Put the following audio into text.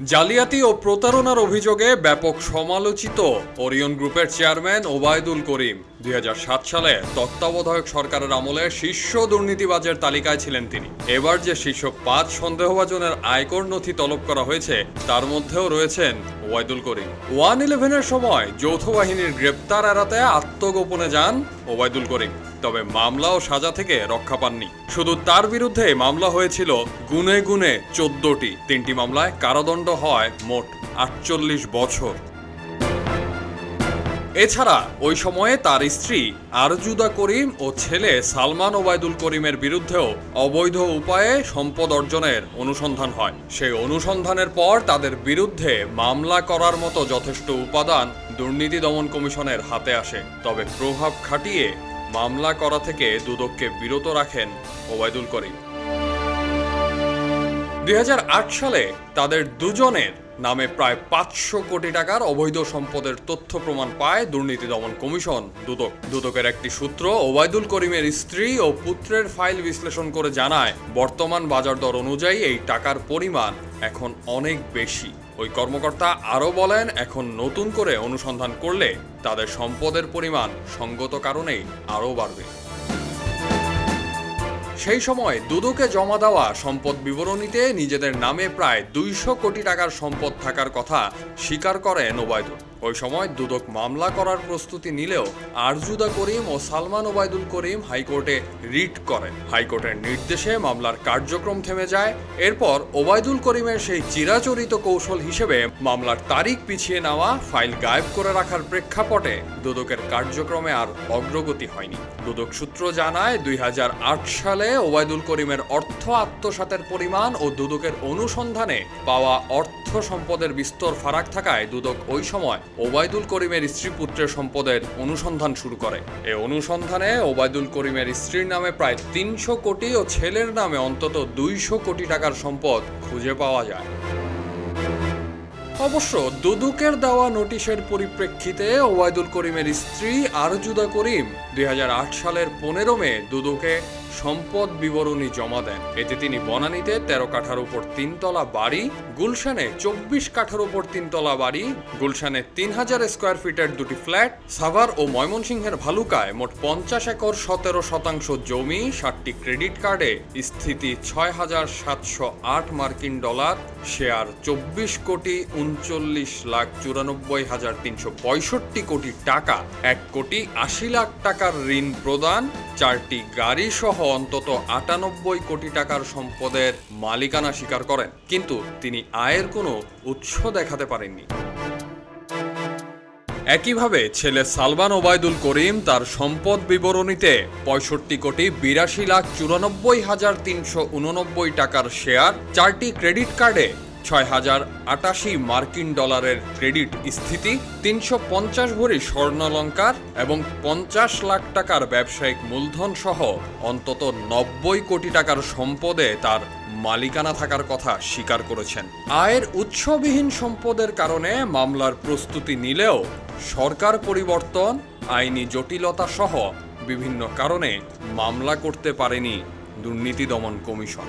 জালিয়াতি ও প্রতারণার অভিযোগে ব্যাপক সমালোচিত ওরিয়ন গ্রুপের চেয়ারম্যান ওবায়দুল করিম। দুই হাজার সাত সালে তত্ত্বাবধায়ক সরকারের আমলে শীর্ষ দুর্নীতিবাজের তালিকায় ছিলেন তিনি। এবার যে শীর্ষ পাঁচ সন্দেহভাজনের আয়কর নথি তলব করা হয়েছে, তার মধ্যেও রয়েছেন ওবায়দুল করিম। ওয়ান ইলেভেনের সময় যৌথ বাহিনীর গ্রেপ্তার এড়াতে আত্মগোপনে যান ওবায়দুল করিম। তবে মামলা ও সাজা থেকে রক্ষা পাননি। শুধু তার বিরুদ্ধে মামলা হয়েছিল গুনে গুনে চোদ্দটি। তিনটি মামলায় কারাদণ্ড হয় মোট আটচল্লিশ বছর। এছাড়া ওই সময়ে তার স্ত্রী আরজুদা করিম ও ছেলে সালমান ওবায়দুল করিমের বিরুদ্ধেও অবৈধ উপায়ে সম্পদ অর্জনের অনুসন্ধান হয়। সেই অনুসন্ধানের পর তাদের বিরুদ্ধে মামলা করার মতো যথেষ্ট উপাদান দুর্নীতি দমন কমিশনের হাতে আসে। তবে প্রভাব খাটিয়ে মামলা করা থেকে দুদককে বিরত রাখেন ওবায়দুল করিম। দুই হাজার আট সালে তাদের দুজনের নামে প্রায় পাঁচশো কোটি টাকার অবৈধ সম্পদের তথ্য প্রমাণ পায় দুর্নীতি দমন কমিশন দুদক। দুদকের একটি সূত্র ওবায়দুল করিমের স্ত্রী ও পুত্রের ফাইল বিশ্লেষণ করে জানায়, বর্তমান বাজার দর অনুযায়ী এই টাকার পরিমাণ এখন অনেক বেশি। ওই কর্মকর্তা আরও বলেন, এখন নতুন করে অনুসন্ধান করলে তাদের সম্পদের পরিমাণ সঙ্গত কারণেই আরও বাড়বে। সেই সময় দুদুকে জমা দেওয়া সম্পদ বিবরণীতে নিজেদের নামে প্রায় দুইশো কোটি টাকার সম্পদ থাকার কথা স্বীকার করে ওবায়দুল ওই সময় দুদক মামলা করার প্রস্তুতি নিলেও আরজুদা করিম ও সালমান ওবায়দুল করিম হাইকোর্টে রিট করেন। হাইকোর্টের নির্দেশে মামলার কার্যক্রম থেমে যায়। এরপর ওবায়দুল করিমের সেই চিরাচরিত কৌশল হিসেবে মামলার তারিখ পিছিয়ে নেওয়া, ফাইল গায়েব করে রাখার প্রেক্ষাপটে দুদকের কার্যক্রমে আর অগ্রগতি হয়নি। দুদক সূত্র জানায়, দুই হাজার আট সালে ওবায়দুল করিমের অর্থ আত্মসাতের পরিমাণ ও দুদকের অনুসন্ধানে পাওয়া অর্থ সম্পদের বিস্তর ফারাক থাকায় দুদক ওই সময় ওবায়দুল করিমের স্ত্রী পুত্রের সম্পদের অনুসন্ধান শুরু করে। এ অনুসন্ধানে ওবায়দুল করিমের স্ত্রীর নামে প্রায় তিনশো কোটি ও ছেলের নামে অন্তত দুইশো কোটি টাকার সম্পদ খুঁজে পাওয়া যায়। অবশ্য দুদুকের দেওয়া নোটিশের পরিপ্রেক্ষিতে ওবায়দুল করিমের স্ত্রী আরজুদা করিম দুই হাজার আট সালের পনেরো মে দুদুকে সম্পদ বিবরণী জমা দেন। এতে তিনি বনানীতে তেরো কাঠার উপর তিনতলা বাড়ি, গুলশানে চব্বিশ কাঠার উপর তিনতলা বাড়ি, গুলশানে তিন হাজার স্কোয়ার ফিটের দুটি ফ্ল্যাট, সাভার ও ময়মনসিংহের ভালুকায় মোট পঞ্চাশ একর সতেরো শতাংশ জমি, ষাটটি ক্রেডিট কার্ডে, স্থিতি ছয় হাজার সাতশো আট মার্কিন ডলার, শেয়ার চব্বিশ কোটি উনচল্লিশ লাখ চুরানব্বই হাজার তিনশো পঁয়ষট্টি কোটি টাকা, এক কোটি আশি লাখ টাকার ঋণ প্রদান, চারটি গাড়ি সহ অন্তত আটানব্বই কোটি টাকার সম্পদের মালিকানা স্বীকার করেন। কিন্তু তিনি আয়ের কোনো উৎস দেখাতে পারেননি। একইভাবে ছেলে সালমান ওবায়দুল করিম তার সম্পদ বিবরণীতে পঁয়ষট্টি কোটি বিরাশি লাখ চুরানব্বই হাজার তিনশো উননব্বই টাকার শেয়ার, চারটি ক্রেডিট কার্ডে ছয় হাজার আটাশি মার্কিন ডলারের ক্রেডিট স্থিতি, তিনশো পঞ্চাশ ভরি স্বর্ণালঙ্কার এবং পঞ্চাশ লাখ টাকার ব্যবসায়িক মূলধন সহ অন্তত নব্বই কোটি টাকার সম্পদে তার মালিকানা থাকার কথা স্বীকার করেছেন। আয়ের উৎসবিহীন সম্পদের কারণে মামলার প্রস্তুতি নিলেও সরকার পরিবর্তন, আইনি জটিলতা সহ বিভিন্ন কারণে মামলা করতে পারেনি দুর্নীতি দমন কমিশন।